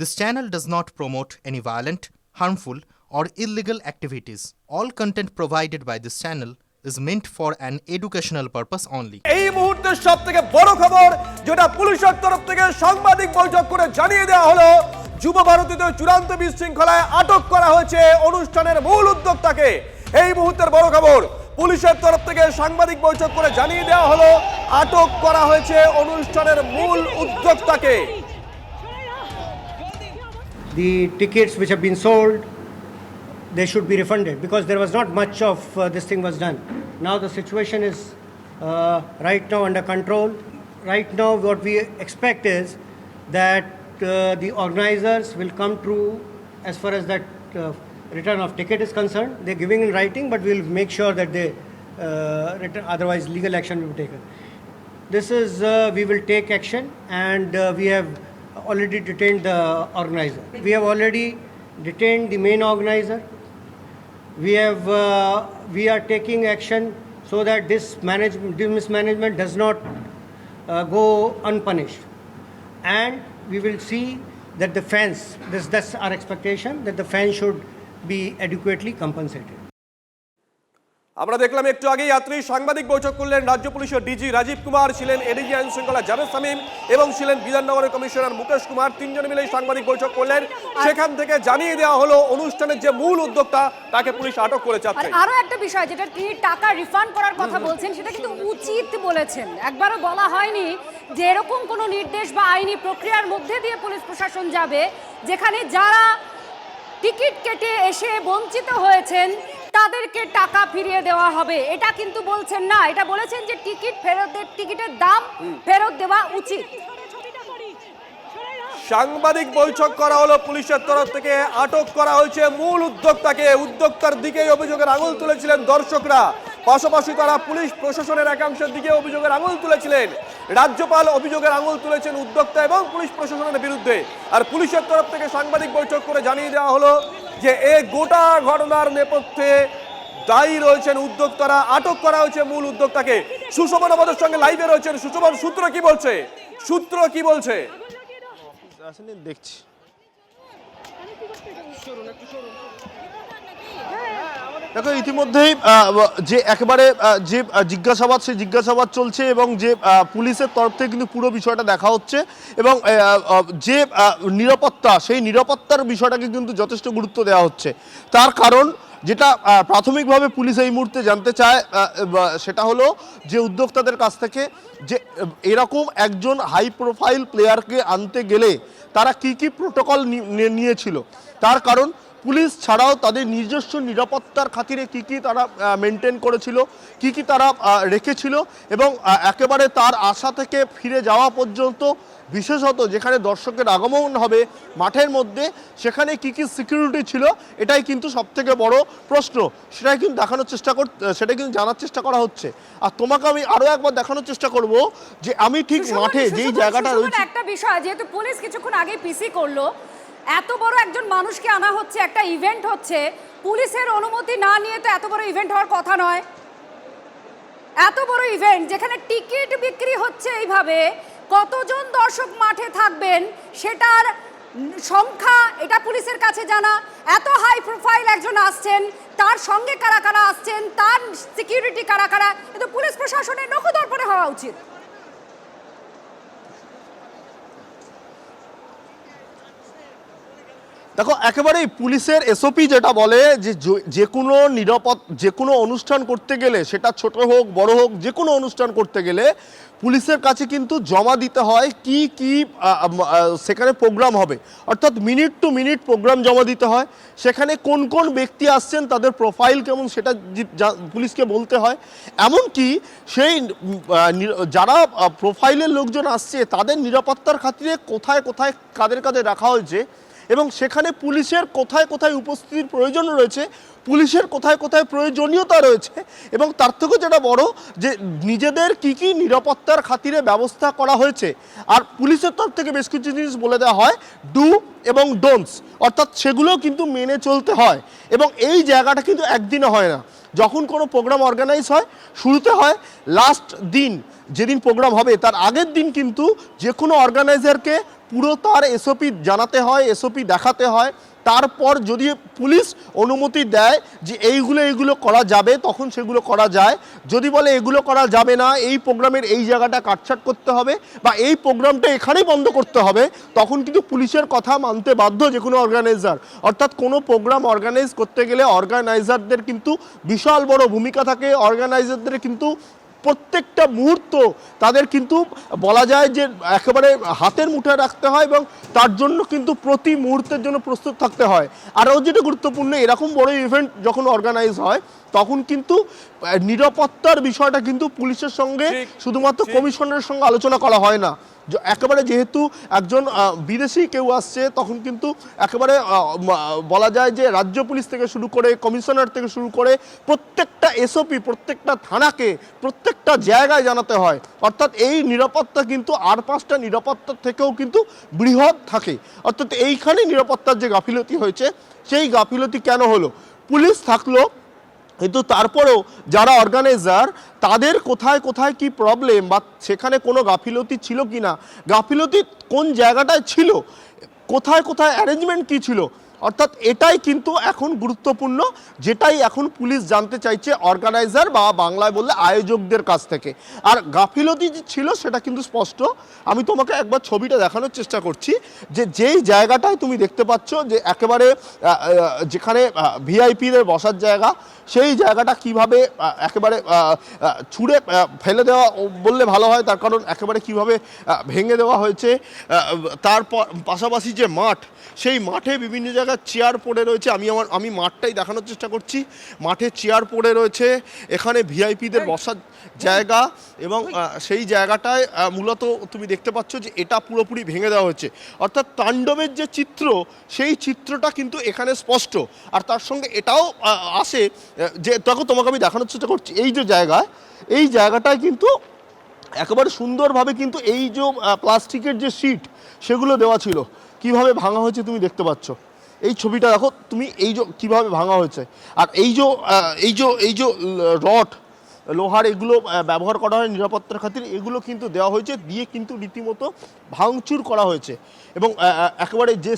This channel does not promote any violent, harmful, or illegal activities. All content provided by this channel is meant for an educational purpose only. এই মুহূর্তের সব থেকে বড় খবর যেটা পুলিশের তরফ থেকে সাংবাদিক বৈঠক করে জানিয়ে দেওয়া হলো যুব ভারতীদের চূড়ান্ত বিশৃঙ্খলায় আটক করা হয়েছে অনুষ্ঠানের মূল উদ্যোক্তাকে এই মুহূর্তের বড় খবর পুলিশের তরফ থেকে সাংবাদিক বৈঠক করে জানিয়ে দেওয়া হলো আটক করা হয়েছে অনুষ্ঠানের মূল উদ্যোক্তাকে the tickets which have been sold they should be refunded because there was not much of uh, this thing was done. Now the situation is uh, right now under control. Right now what we expect is that uh, the organizers will come through as far as that uh, return of ticket is concerned. They're giving in writing but we'll make sure that they uh, return otherwise legal action will be taken. This is, uh, we will take action and we have already detained the organizer. We have already detained the main organizer. We have, uh, we are taking action so that this management, this mismanagement does not uh, go unpunished. And we will see that the fans, this, that's our expectation, that the fans should be adequately compensated. আমরা দেখলাম একটু আগে যাত্রী সাংবাদিক বৈঠক করলেন রাজ্য পুলিশের ডিজি রাজীব কুমার ছিলেন এডিজি আইন শৃঙ্খলা জাভেদ সামিম এবং ছিলেন বিধাননগরের কমিশনার মুকেশ কুমার। তিনজন মিলে সাংবাদিক বৈঠক করলেন। সেখান থেকে জানিয়ে দেওয়া হলো অনুষ্ঠানের যে মূল উদ্যোক্তা তাকে পুলিশ আটক করে চাচ্ছে আরও একটা বিষয় যেটা তিনি টাকা রিফান্ড করার কথা বলছেন সেটা কিন্তু উচিত বলেছেন। একবারও বলা হয়নি যে এরকম কোনো নির্দেশ বা আইনি প্রক্রিয়ার মধ্যে দিয়ে পুলিশ প্রশাসন যাবে যেখানে যারা টিকিট কেটে এসে বঞ্চিত হয়েছেন তাদেরকে টাকা ফিরিয়ে দেওয়া হবে। এটা কিন্তু বলছেন না। এটা বলেছেন যে টিকিট ফেরতের টিকিটের দাম ফেরত দেওয়া উচিত। সাংবাদিক বৈঠক করা হলো পুলিশের তরফ থেকে। আটক করা হয়েছে মূল উদ্যোক্তাকে। উদ্যোক্তার দিকেই অভিযোগের আঙুল তুলেছিলেন দর্শকরা। পাশাপাশি তারা পুলিশ প্রশাসনের একাংশের দিকে অভিযোগের আঙুল তুলেছিলেন। রাজ্যপাল অভিযোগের আঙুল তুলেছেন উদ্যোক্তা এবং পুলিশ প্রশাসনের বিরুদ্ধে। আর পুলিশের তরফ থেকে সাংবাদিক বৈঠক করে জানিয়ে দেওয়া হলো যে এ গোটা ঘটনার নেপথ্যে দায়ী রয়েছেন উদ্যোক্তারা আটক করা হয়েছে মূল উদ্যোক্তাকে। সুশোভন আমাদের সঙ্গে লাইভে রয়েছেন সুশোভন সূত্র কি বলছে? সূত্র কি বলছে? দেখছি। দেখো, ইতিমধ্যেই যে একেবারে যে জিজ্ঞাসাবাদ, সেই জিজ্ঞাসাবাদ চলছে এবং যে পুলিশের তরফ থেকে কিন্তু পুরো বিষয়টা দেখা হচ্ছে এবং যে নিরাপত্তা, সেই নিরাপত্তার বিষয়টাকে কিন্তু যথেষ্ট গুরুত্ব দেওয়া হচ্ছে। তার কারণ যেটা প্রাথমিকভাবে পুলিশ এই মুহূর্তে জানতে চায় সেটা হলো যে, উদ্যোক্তাদের কাছ থেকে যে, এরকম একজন হাই প্রোফাইল প্লেয়ারকে আনতে গেলে তারা কি কি প্রোটোকল নিয়েছিল। তার কারণ পুলিশ ছাড়াও তাদের নিজস্ব নিরাপত্তার খাতিরে কি কি তারা মেনটেন করেছিল কি কি তারা রেখেছিল এবং একেবারে তার আশা থেকে ফিরে যাওয়া পর্যন্ত বিশেষত যেখানে দর্শকের আগমন হবে মাঠের মধ্যে সেখানে কি কি সিকিউরিটি ছিল এটাই কিন্তু সবথেকে বড় প্রশ্ন। সেটাই কিন্তু দেখানোর চেষ্টা কর সেটা কিন্তু জানার চেষ্টা করা হচ্ছে। আর তোমাকে আমি আরও একবার দেখানোর চেষ্টা করব যে আমি ঠিক মাঠে যেই জায়গাটা রয়েছে একটা বিষয় যেহেতু পুলিশ কিছুক্ষণ আগে পিসি করল এত বড় একজন মানুষকে আনা হচ্ছে, একটা ইভেন্ট হচ্ছে, পুলিশের অনুমতি না নিয়ে তো এত বড় ইভেন্ট হওয়ার কথা নয়। এত বড় ইভেন্ট যেখানে টিকিট বিক্রি হচ্ছে এইভাবে, কতজন দর্শক মাঠে থাকবেন সেটার সংখ্যা এটা পুলিশের কাছে জানা। এত হাই প্রোফাইল একজন আসছেন, তার সঙ্গে কারা কারা আসছেন, তার সিকিউরিটি কারা কারা কিন্তু পুলিশ প্রশাসনের নখদর্পণে হওয়া উচিত। দেখো, একেবারেই পুলিশের এসওপি যেটা বলে যে যে কোনো নিরাপদ, যে কোনো অনুষ্ঠান করতে গেলে, সেটা ছোট হোক, বড় হোক, যে কোনো অনুষ্ঠান করতে গেলে পুলিশের কাছে কিন্তু জমা দিতে হয় কি কি সেখানে প্রোগ্রাম হবে। অর্থাৎ মিনিট টু মিনিট প্রোগ্রাম জমা দিতে হয়। সেখানে কোন কোন ব্যক্তি আসছেন, তাদের প্রোফাইল কেমন, সেটা পুলিশকে বলতে হয়। এমনকি সেই যারা প্রোফাইলের লোকজন আসছে, তাদের নিরাপত্তার খাতিরে কোথায় কোথায়, কাদের কাদের রাখা হয়েছে এবং সেখানে পুলিশের কোথায় কোথায় উপস্থিতির প্রয়োজন রয়েছে, পুলিশের কোথায় কোথায় প্রয়োজনীয়তা রয়েছে এবং তার থেকেও যেটা বড় যে নিজেদের কি কি নিরাপত্তার খাতিরে ব্যবস্থা করা হয়েছে। আর পুলিশের তরফ থেকে বেশ কিছু জিনিস বলে দেওয়া হয়, ডু এবং ডোন্টস। অর্থাৎ সেগুলোও কিন্তু মেনে চলতে হয় এবং এই জায়গাটা কিন্তু একদিনে হয় না। যখন কোনো প্রোগ্রাম অর্গানাইজ হয়, শুরুতে হয় লাস্ট দিন, যেদিন প্রোগ্রাম হবে, তার আগের দিন কিন্তু যে কোনো অর্গানাইজারকে পুরো তার এসওপি জানাতে হয় এসওপি দেখাতে হয়। তারপর যদি পুলিশ অনুমতি দেয় যে এইগুলো এইগুলো করা যাবে, তখন সেগুলো করা যায়। যদি বলে এগুলো করা যাবে না, এই প্রোগ্রামের এই জায়গাটা কাটছাট করতে হবে বা এই প্রোগ্রামটা এখানেই বন্ধ করতে হবে, তখন কিন্তু পুলিশের কথা মানতে বাধ্য যে কোনো অর্গানাইজার। অর্থাৎ কোনো প্রোগ্রাম অর্গানাইজ করতে গেলে অর্গানাইজারদের কিন্তু বিশাল বড় ভূমিকা থাকে। অর্গানাইজারদের কিন্তু প্রত্যেকটা মুহূর্ত তাদের কিন্তু বলা যায় যে একেবারে হাতের মুঠায় রাখতে হয় এবং তার জন্য কিন্তু প্রতি মুহূর্তের জন্য প্রস্তুত থাকতে হয়। আরও যেটা গুরুত্বপূর্ণ এরকম বড় ইভেন্ট যখন অর্গানাইজ হয় তখন কিন্তু নিরাপত্তার বিষয়টা কিন্তু পুলিশের সঙ্গে শুধুমাত্র। কমিশনের সঙ্গে আলোচনা করা হয় না। একেবারে যেহেতু একজন বিদেশি কেউ আসছে, তখন কিন্তু একেবারে বলা যায় যে রাজ্য পুলিশ থেকে শুরু করে কমিশনার থেকে শুরু করে প্রত্যেকটা এসওপি, প্রত্যেকটা থানাকে, প্রত্যেকটা জায়গায় জানাতে হয়। অর্থাৎ এই নিরাপত্তা কিন্তু আর পাঁচটা নিরাপত্তার থেকেও কিন্তু বৃহৎ থাকে। অর্থাৎ এইখানে নিরাপত্তার যে গাফিলতি হয়েছে, সেই গাফিলতি কেন হলো? পুলিশ থাকল কিন্তু তারপরেও যারা অর্গানাইজার তাদের কোথায় কোথায় কি প্রবলেম বা সেখানে কোনো গাফিলতি ছিল কি না গাফিলতি কোন জায়গাটায় ছিল? কোথায় কোথায় অ্যারেঞ্জমেন্ট কি ছিল? অর্থাৎ এটাই কিন্তু এখন গুরুত্বপূর্ণ, যেটাই এখন পুলিশ জানতে চাইছে অর্গানাইজার বা বাংলায় বললে আয়োজকদের কাছ থেকে। আর গাফিলতি যে ছিল সেটা কিন্তু স্পষ্ট। আমি তোমাকে একবার ছবিটা দেখানোর চেষ্টা করছি যে যেই জায়গাটায় তুমি দেখতে পাচ্ছ যে একেবারে যেখানে ভিআইপিদের বসার জায়গা, সেই জায়গাটা কীভাবে একেবারে ছুঁড়ে ফেলে দেওয়া বললে ভালো হয়, তার কারণ একেবারে কীভাবে ভেঙে দেওয়া হয়েছে। তারপর পাশাপাশি যে মাঠ, সেই মাঠে বিভিন্ন জায়গায় চেয়ার পড়ে রয়েছে। আমি আমার আমি মাঠটাই দেখানোর চেষ্টা করছি। মাঠে চেয়ার পড়ে রয়েছে। এখানে ভিআইপিদের বসার জায়গা এবং সেই জায়গাটায় মূলত তুমি দেখতে পাচ্ছ যে এটা পুরোপুরি ভেঙে দেওয়া হয়েছে। অর্থাৎ তাণ্ডবের যে চিত্র সেই চিত্রটা কিন্তু এখানে স্পষ্ট। আর তার সঙ্গে এটাও আসে যে দেখো তোমাকে আমি দেখানোর চেষ্টা করছি। এই যে জায়গায় এই জায়গাটায় কিন্তু একেবারে সুন্দরভাবে কিন্তু এই যে প্লাস্টিকের যে শিট সেগুলো দেওয়া ছিল। কীভাবে ভাঙা হয়েছে তুমি দেখতে পাচ্ছ? এই ছবিটা দেখো, তুমি এই যে কীভাবে ভাঙা হয়েছে। আর এই যে এই যে এই যে রড, লোহার এগুলো ব্যবহার করা হয় নিরাপত্তার খাতির, এগুলো কিন্তু দেওয়া হয়েছে, দিয়ে কিন্তু রীতিমতো ভাঙচুর করা হয়েছে। এবং একেবারে যে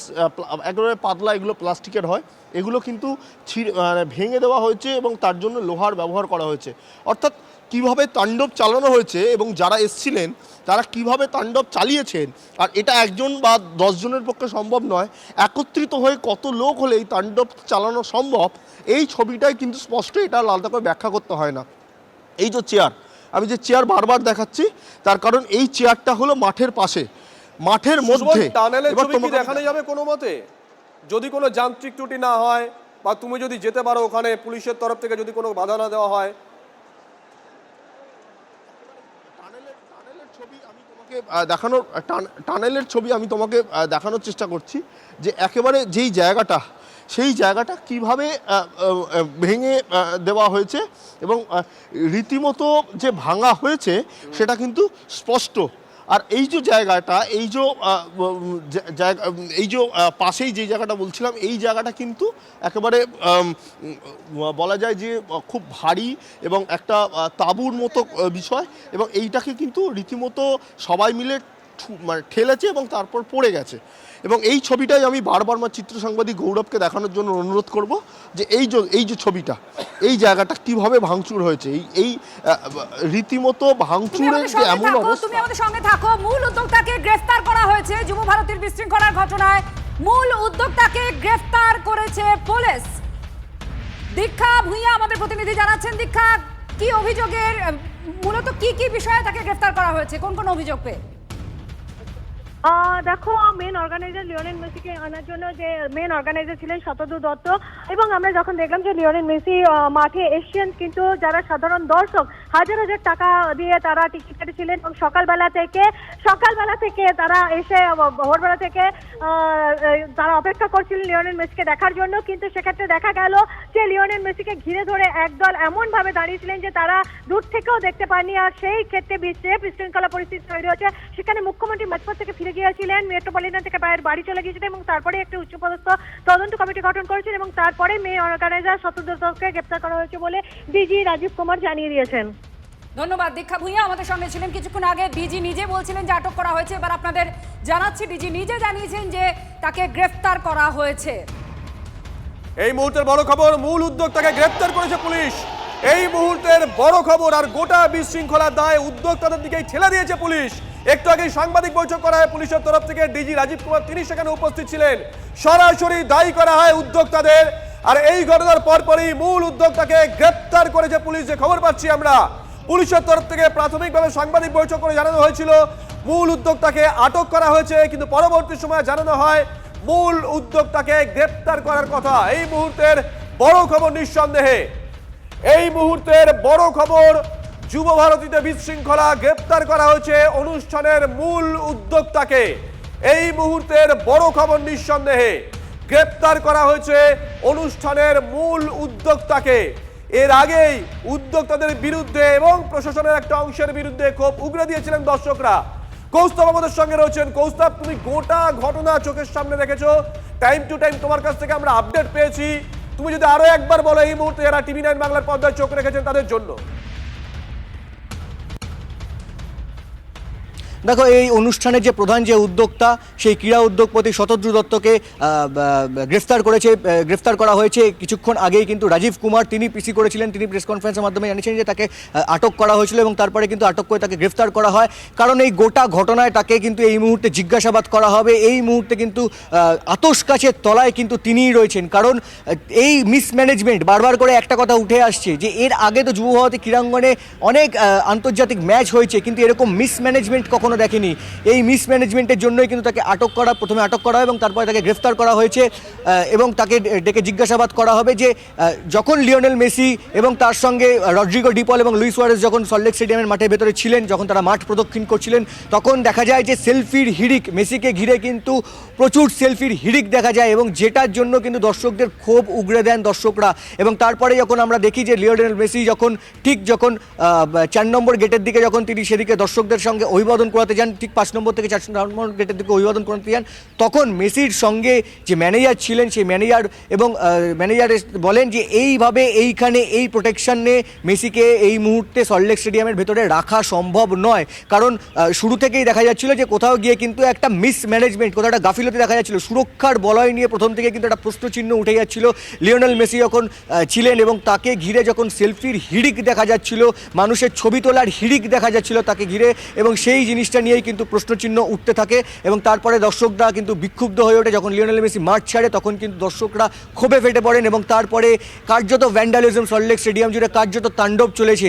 একেবারে পাতলা এগুলো প্লাস্টিকের হয়, এগুলো কিন্তু ছিঁড়ে মানে ভেঙে দেওয়া হয়েছে এবং তার জন্য লোহার ব্যবহার করা হয়েছে। অর্থাৎ কীভাবে তাণ্ডব চালানো হয়েছে এবং যারা এসছিলেন তারা কীভাবে তাণ্ডব চালিয়েছেন? আর এটা একজন বা দশজনের পক্ষে সম্ভব নয়। একত্রিত হয়ে কত লোক হলে এই তাণ্ডব চালানো সম্ভব এই ছবিটাই কিন্তু স্পষ্ট এটা আলাদা করে ব্যাখ্যা করতে হয় না। এই যে চেয়ার আমি যে চেয়ার বারবার দেখাচ্ছি তার কারণ এই চেয়ারটা হলো মাঠের পাশে। মাঠের মধ্যে। দেখানো যাবে কোনো মতে? যদি কোনো যান্ত্রিক ত্রুটি না হয় বা তুমি যদি যেতে পারো ওখানে পুলিশের তরফ থেকে যদি কোনো বাধা না দেওয়া হয় টানেলের টানেলের ছবি আমি তোমাকে দেখানোর টান- টানেলের ছবি আমি তোমাকে দেখানোর চেষ্টা করছি যে একেবারে যেই জায়গাটা, সেই জায়গাটা কীভাবে ভেঙে দেওয়া হয়েছে এবং রীতিমতো যে ভাঙা হয়েছে, সেটা কিন্তু স্পষ্ট। আর এই যে জায়গাটা, এই যে জায়গা এই যে পাশেই যে জায়গাটা বলছিলাম, এই জায়গাটা কিন্তু একেবারে বলা যায় যে খুব ভারী এবং একটা তাবুর মতো বিষয় এবং এইটাকে কিন্তু রীতিমতো সবাই মিলে মানে ঠেলেছে এবং তারপর পড়ে গেছে। এবং এই ছবিটাই আমি বারবার আমার চিত্র সাংবাদিক গৌরবকে দেখানোর জন্য অনুরোধ করব যে এই যে এই যে ছবিটা এই জায়গাটা কীভাবে ভাঙচুর হয়েছে? এই এই রীতিমতো তুমি ভাঙচুরের যে এমন অবস্থা। তুমি আমাদের সঙ্গে থাকো। মূল উদ্যোক্তাকে গ্রেফতার করা হয়েছে যুব ভারতীর বিশৃঙ্খলার ঘটনায়। মূল উদ্যোক্তাকে গ্রেফতার করেছে পুলিশ। দীক্ষা ভূঁইয়া আমাদের প্রতিনিধি জানাচ্ছেন। দীক্ষা কি অভিযোগের মূলত কি কি বিষয়ে তাকে গ্রেফতার করা হয়েছে? কোন কোন অভিযোগ পেয়ে? দেখো মেন অর্গানাইজার লিওনেল মেসিকে আনার জন্য যে মেন অর্গানাইজার ছিলেন শতদু দত্ত, এবং আমরা যখন দেখলাম যে লিওনেল মেসি মাঠে এসছেন, কিন্তু যারা সাধারণ দর্শক, হাজার হাজার টাকা দিয়ে তারা টিকিট কেটেছিলেন, এবং সকালবেলা থেকে সকালবেলা থেকে তারা এসে ভোরবেলা থেকে তারা অপেক্ষা করছিলেন লিওনেল মেসিকে দেখার জন্য, কিন্তু সেক্ষেত্রে দেখা গেল যে লিওনেল মেসিকে ঘিরে ধরে একদল এমনভাবে দাঁড়িয়েছিলেন যে তারা দূর থেকেও দেখতে পাননি, আর সেই ক্ষেত্রে বিশৃঙ্খলা পরিস্থিতি তৈরি হয়েছে, সেখানে মুখ্যমন্ত্রী মাঝপথ থেকে ফিরে গিয়েছিলেন মেট্রোপলিটন থেকে বাইরের বাড়ি চলে গিয়েছিলেন এবং তারপরে একটি উচ্চপদস্থ তদন্ত কমিটি গঠন করেছেন এবং তারপরে মেয়ে অর্গানাইজার সতর্ককে গ্রেপ্তার করা হয়েছে বলে ডিজি রাজীব কুমার জানিয়ে দিয়েছেন। ধন্যবাদ দীক্ষা ভূঁইয়া আমাদের সঙ্গে ছিলেন কিছুক্ষণ আগে। ডিজি নিজে বলছিলেন যে আটক করা হয়েছে এবার আপনাদের জানাচ্ছি ডিজি নিজে জানিয়েছেন যে তাকে গ্রেফতার করা হয়েছে। এই মুহূর্তের বড় খবর মূল উদ্যোক্তাকে গ্রেপ্তার করেছে পুলিশ। এই মুহূর্তের বড় খবর আর গোটা বিশৃঙ্খলার দায় উদ্যোক্তাদের দিকেই ঠেলে দিয়েছে পুলিশ। একটু আগে সাংবাদিক বৈঠক করা হয় পুলিশের তরফ থেকে। ডিজি রাজীব কুমার, তিনি সেখানে উপস্থিত ছিলেন। সরাসরি দায়ী করা হয় উদ্যোক্তাদের। আর এই ঘটনার পরপরই মূল উদ্যোক্তাকে গ্রেপ্তার করেছে পুলিশ, যে খবর পাচ্ছি আমরা। পুলিশের তরফ থেকে প্রাথমিকভাবে সাংবাদিক বৈঠক করে জানানো হয়েছিল, মূল উদ্যোক্তাকে আটক করা হয়েছে, কিন্তু পরবর্তী সময়ে জানানো হয়, মূল উদ্যোক্তাকে গ্রেপ্তার করার কথা। এই মুহূর্তের বড় খবর নিঃসন্দেহে। এই মুহূর্তের বড় খবর যুব ভারতীতে বিশৃঙ্খলা গ্রেপ্তার করা হয়েছে অনুষ্ঠানের মূল উদ্যোক্তাকে। এই মুহূর্তের বড় খবর নিঃসন্দেহে, গ্রেপ্তার করা হয়েছে অনুষ্ঠানের মূল উদ্যোক্তাকে। এর আগেই উদ্যোক্তাদের বিরুদ্ধে এবং প্রশাসনের একটা অংশের বিরুদ্ধে ক্ষোভ উগরে দিয়েছিলেন দর্শকরা। কৌস্তব আমাদের সঙ্গে রয়েছেন। কৌস্তব, তুমি গোটা ঘটনা চোখের সামনে রেখেছো। টাইম টু টাইম তোমার কাছ থেকে আমরা আপডেট পেয়েছি। তুমি যদি আরও একবার বলো এই মুহূর্তে যারা টিভি নাইন বাংলার পর্দায় চোখ রেখেছেন তাদের জন্য। দেখো, এই অনুষ্ঠানের যে প্রধান যে উদ্যোক্তা, সেই ক্রীড়া উদ্যোগপতি শতদ্রু দত্তকে গ্রেফতার করেছে গ্রেফতার করা হয়েছে কিছুক্ষণ আগেই কিন্তু রাজীব কুমার, তিনি পিসি করেছিলেন, তিনি প্রেস কনফারেন্সের মাধ্যমে জানিয়েছেন যে তাকে আটক করা হয়েছিল এবং তারপরে কিন্তু আটক করে তাকে গ্রেফতার করা হয়। কারণ এই গোটা ঘটনায় তাকে কিন্তু এই মুহূর্তে জিজ্ঞাসাবাদ করা হবে। এই মুহূর্তে কিন্তু আতস কাছের তলায় কিন্তু তিনিই রয়েছেন। কারণ এই মিসম্যানেজমেন্ট বারবার করে একটা কথা উঠে আসছে যে এর আগে তো যুব ভারতী ক্রীড়াঙ্গনে অনেক আন্তর্জাতিক ম্যাচ হয়েছে, কিন্তু এরকম মিসম্যানেজমেন্ট কখনো দেখেনি। এই মিসম্যানেজমেন্টের জন্যই কিন্তু তাকে আটক করা, প্রথমে আটক করা এবং তারপরে তাকে গ্রেফতার করা হয়েছে এবং তাকে ডেকে জিজ্ঞাসাবাদ করা হবে যে যখন লিওনেল মেসি এবং তার সঙ্গে রড্রিগো ডিপল এবং লুইস ওয়ারেস যখন সল্টলেক স্টেডিয়ামের মাঠের ভেতরে ছিলেন, যখন তারা মাঠ প্রদক্ষিণ করছিলেন, তখন দেখা যায় যে সেলফির হিড়িক, মেসিকে ঘিরে কিন্তু প্রচুর সেলফির হিড়িক দেখা যায় এবং যেটার জন্য কিন্তু দর্শকদের ক্ষোভ উগড়ে দেন দর্শকরা। এবং তারপরে যখন আমরা দেখি যে লিওনেল মেসি যখন, ঠিক যখন চার নম্বর গেটের দিকে যখন তিনি সেদিকে দর্শকদের সঙ্গে অভিবাদন করাতে যান, ঠিক পাঁচ নম্বর থেকে চার নম্বর গেটের দিকে অভিবাদন করাতে যান তখন মেসির সঙ্গে যে ম্যানেজার ছিলেন, সেই ম্যানেজার এবং ম্যানেজার বলেন যে, এইভাবে এইখানে এই প্রোটেকশন মেসিকে এই মুহূর্তে সল্টলেক স্টেডিয়ামের ভেতরে রাখা সম্ভব নয়। কারণ শুরু থেকেই দেখা যাচ্ছিল যে, কোথাও গিয়ে কিন্তু একটা মিসম্যানেজমেন্ট কোথাও একটা গাফিলতি দেখা যাচ্ছিল। সুরক্ষার বলয় নিয়ে প্রথম থেকে কিন্তু একটা প্রশ্নচিহ্ন উঠে যাচ্ছিল। লিওনেল মেসি যখন ছিলেন এবং তাকে ঘিরে যখন সেলফির হিড়িক দেখা যাচ্ছিল, মানুষের ছবি তোলার হিড়িক দেখা যাচ্ছিল তাকে ঘিরে এবং সেই জিনিসটা নিয়েই কিন্তু প্রশ্নচিহ্ন উঠতে থাকে এবং তারপরে দর্শকরা কিন্তু বিক্ষুব্ধ হয়ে ওঠে। যখন লিওনেল মেসি মাঠ ছাড়ে, তখন কিন্তু দর্শকরা ক্ষোভে ফেটে পড়েন এবং তারপরে কার্যত ভ্যান্ডালিজম সল্টলেক স্টেডিয়াম জুড়ে কার্যত তাণ্ডব চলেছে।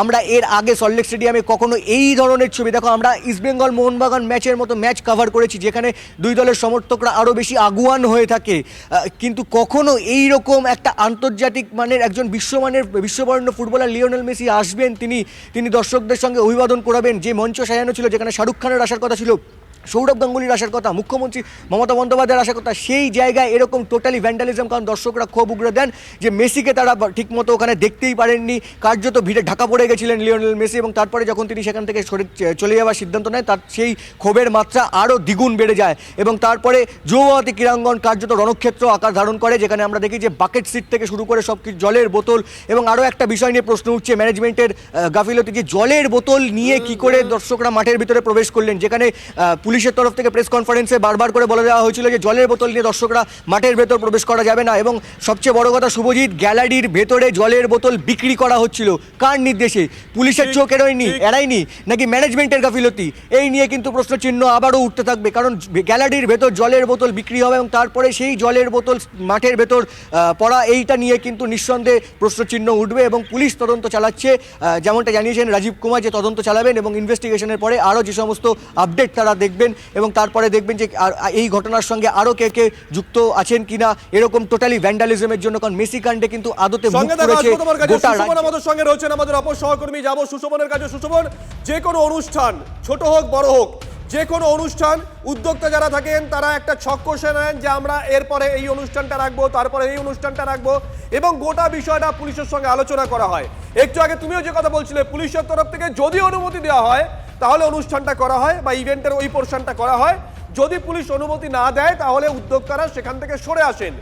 আমরা এর আগে সল্টলেক স্টেডিয়ামে কখনো এই ধরনের ছবি দেখো, আমরা ইস্টবেঙ্গল মোহনবাগান ম্যাচের মতো ম্যাচ কভার করেছি, যেখানে দুই দলের সমর্থকরা আরও বেশি আগুয়ান হয়ে থাকে। কিন্তু কখনো এই রকম একটা আন্তর্জাতিক মানের একজন বিশ্বমানের বিশ্ববর্ণ ফুটবলার লিওনেল মেসি আসবেন, তিনি তিনি দর্শকদের সঙ্গে অভিবাদন করাবেন, যে মঞ্চ সাজানো ছিল যেখানে শাহরুখ খানের আসার কথা ছিল। সৌরভ গাঙ্গুলির আসার কথা, মুখ্যমন্ত্রী মমতা বন্দ্যোপাধ্যায়ের আসার কথা, সেই জায়গায় এরকম টোটালি ভ্যান্ডালিজম কারণ দর্শকরা ক্ষোভ উগড়ে দেন যে মেসিকে তারা ঠিকমতো ওখানে দেখতেই পারেননি। কার্যত ভিড়ে ঢাকা পড়ে গেছিলেন লিওনেল মেসি এবং তারপরে যখন তিনি সেখান থেকে সরে চলে যাওয়ার সিদ্ধান্ত নেয়, তার সেই ক্ষোভের মাত্রা আরও দ্বিগুণ বেড়ে যায়। এবং তারপরে যৌবতী ক্রীড়াঙ্গন কার্যত রণক্ষেত্র আকার ধারণ করে, যেখানে আমরা দেখি যে বাকেট সিট থেকে শুরু করে সব কিছু জলের বোতল এবং আরও একটা বিষয় নিয়ে প্রশ্ন উঠছে ম্যানেজমেন্টের গাফিলতি যে জলের বোতল নিয়ে কি করে দর্শকরা মাঠের ভিতরে প্রবেশ করলেন, যেখানে পুলিশের তরফ থেকে প্রেস কনফারেন্সে বারবার করে বলে দেওয়া হয়েছিল যে জলের বোতল নিয়ে দর্শকরা মাঠের ভেতর প্রবেশ করা যাবে না এবং সবচেয়ে বড় কথা শুভজিৎ, গ্যালারির ভেতরে জলের বোতল বিক্রি করা হচ্ছিল। কার নির্দেশে? পুলিশের চোখ এড়োয়নি, এড়ায়নি? নাকি ম্যানেজমেন্টের গাফিলতি? এই নিয়ে কিন্তু প্রশ্নচিহ্ন আবারও উঠতে থাকবে, কারণ গ্যালারির ভেতর জলের বোতল বিক্রি হবে এবং তারপরে সেই জলের বোতল মাঠের ভেতর পড়া এইটা নিয়ে কিন্তু নিঃসন্দেহে প্রশ্নচিহ্ন উঠবে এবং পুলিশ তদন্ত চালাচ্ছে যেমনটা জানিয়েছেন রাজীব কুমার যে তদন্ত চালাবেন এবং ইনভেস্টিগেশনের পরে আরও যে সমস্ত আপডেট তারা দেখবেন এবং তারপরে দেখবেন যে এই ঘটনার সঙ্গে আরও কে কে যুক্ত আছেন কিনা এরকম টোটালি ভ্যান্ডালিজমের জন্য কারণ মেসি কাণ্ডে কিন্তু আদতে। আমাদের সঙ্গে রয়েছেন আমাদের অপর সহকর্মী যাব সুশোভনের কাছে সুশোভন যে কোনো অনুষ্ঠান ছোট হোক বড় হোক যে কোনো অনুষ্ঠান উদ্যোক্তা যারা থাকেন তারা একটা ছক কষে নেন যে আমরা এরপরে এই অনুষ্ঠানটা রাখব তারপরে এই অনুষ্ঠানটা রাখব এবং গোটা বিষয়টা পুলিশের সঙ্গে আলোচনা করা হয় একটু আগে তুমিও যে কথা বলছিলে পুলিশের তরফ থেকে যদি অনুমতি দেওয়া হয় তাহলে অনুষ্ঠানটা করা হয় বা ইভেন্টের ওই পোর্শনটা করা হয়। যদি পুলিশ অনুমতি না দেয়, তাহলে উদ্যোক্তারা সেখান থেকে সরে আসেন।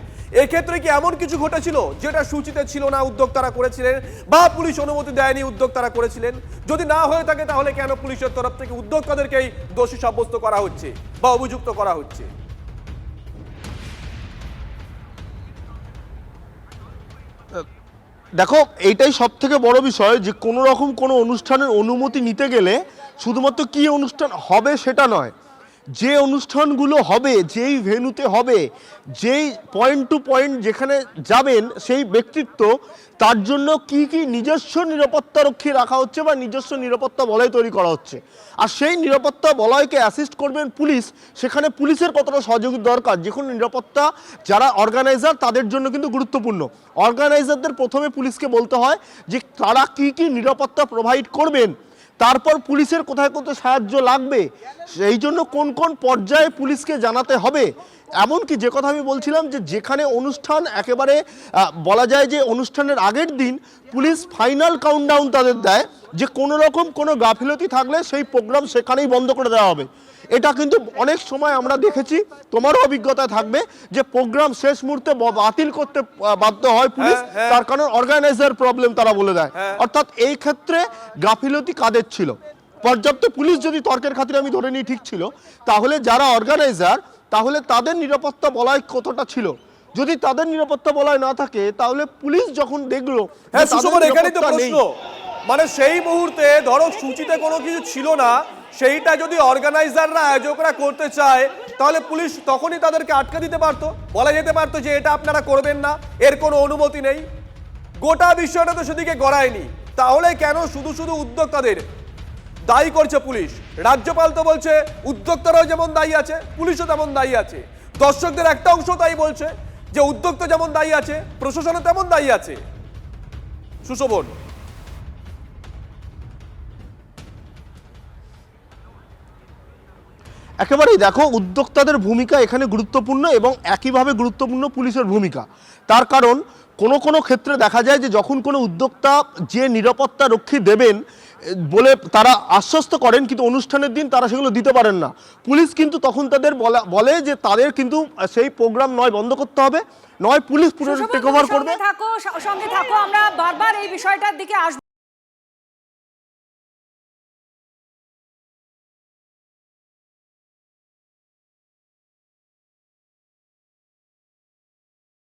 এক্ষেত্রে কি এমন কিছু ঘটেছিল যেটা সূচিতে ছিল না উদ্যোক্তারা করেছিলেন বা পুলিশ অনুমতি দেয়নি উদ্যোক্তারা করেছিলেন? যদি না হয়ে থাকে, তাহলে কেন পুলিশের তরফ থেকে উদ্যোক্তাদেরকেই দোষী সাব্যস্ত করা হচ্ছে বা অভিযুক্ত করা হচ্ছে? দেখো, এইটাই সব থেকে বড় বিষয় যে কোনো রকম কোনো অনুষ্ঠানের অনুমতি নিতে গেলে শুধুমাত্র কি অনুষ্ঠান হবে সেটা নয়, যে অনুষ্ঠানগুলো হবে, যেই ভেন্যুতে হবে, যেই পয়েন্ট টু পয়েন্ট যেখানে যাবেন সেই ব্যক্তিত্ব, তার জন্য কি কি নিজস্ব নিরাপত্তা রক্ষী রাখা হচ্ছে বা নিজস্ব নিরাপত্তা বলয় তৈরি করা হচ্ছে। আর সেই নিরাপত্তা বলয়কে অ্যাসিস্ট করবেন পুলিশ, সেখানে পুলিশের কতটা সহযোগী দরকার? যে কোনো নিরাপত্তা যারা অর্গানাইজার তাদের জন্য কিন্তু গুরুত্বপূর্ণ। অর্গানাইজারদের প্রথমে পুলিশকে বলতে হয় যে তারা কি কি নিরাপত্তা প্রোভাইড করবেন। তারপর পুলিশের কোথায় কোথায় সাহায্য লাগবে? সেই জন্য কোন কোন পর্যায়ে পুলিশকে জানাতে হবে? এমনকি যে কথা আমি বলছিলাম যে যেখানে অনুষ্ঠান একেবারে বলা যায় যে অনুষ্ঠানের আগের দিন পুলিশ ফাইনাল কাউন্টডাউন তাদের দেয় যে কোনো রকম কোনো গাফিলতি থাকলে সেই প্রোগ্রাম সেখানেই বন্ধ করে দেওয়া হবে এটা কিন্তু অনেক সময় আমরা দেখেছি তোমারও অভিজ্ঞতা থাকবে যে প্রোগ্রাম শেষ মুহূর্তে বাতিল করতে বাধ্য হয় পুলিশ হ্যাঁ, হ্যাঁ। তার কারণ অর্গানাইজার প্রবলেম তারা বলে দেয় হ্যাঁ। অর্থাৎ এই ক্ষেত্রে গাফিলতি কাদের ছিল পর্যাপ্ত পুলিশ যদি তর্কের খাতিরে আমি ধরে নিই ঠিক ছিল তাহলে যারা অর্গানাইজার তাহলে তাদের নিরাপত্তা বলয় কতটা ছিল? যদি তাদের নিরাপত্তা বলয় না থাকে তাহলে পুলিশ যখন দেখল হ্যাঁ তাদের এখানেই তো প্রশ্ন। মানে সেই মুহূর্তে ধরো সূচিতে কোনো কিছু ছিল না সেইটা যদি অর্গানাইজাররা আয়োজকরা করতে চায় তাহলে পুলিশ তখনই তাদেরকে আটকে দিতে পারতো। বলা যেতে পারতো যে এটা আপনারা করবেন না এর কোনো অনুমতি নেই। গোটা বিষয়টা তো সেদিকে গড়ায়নি। তাহলে কেন শুধু শুধু উদ্যোক্তাদের দায়ী করছে পুলিশ। রাজ্যপাল তো বলছে, উদ্যোক্তারাও যেমন দায়ী আছে, পুলিশও তেমন দায়ী আছে। দর্শকদের একটা অংশ তাই বলছে যে, উদ্যোক্তা যেমন দায়ী আছে, প্রশাসনও তেমন দায়ী আছে। সুশোভন। একেবারেই দেখো, উদ্যোক্তাদের ভূমিকা এখানে গুরুত্বপূর্ণ এবং একইভাবে গুরুত্বপূর্ণ পুলিশের ভূমিকা। তার কারণ, কোনো কোনো ক্ষেত্রে দেখা যায় যে, যখন কোনো উদ্যোক্তা যে নিরাপত্তা রক্ষী দেবেন বলে তারা আশ্বস্ত করেন কিন্তু অনুষ্ঠানের দিন তারা সেগুলো দিতে পারেন না। পুলিশ কিন্তু তখন তাদের বলা বলে যে তাদের কিন্তু সেই প্রোগ্রাম নয় বন্ধ করতে হবে। নয় পুলিশ পুরো টেক ওভার করবে। থাকো সঙ্গে থাকো আমরা বারবার এই বিষয়টার দিকে আসব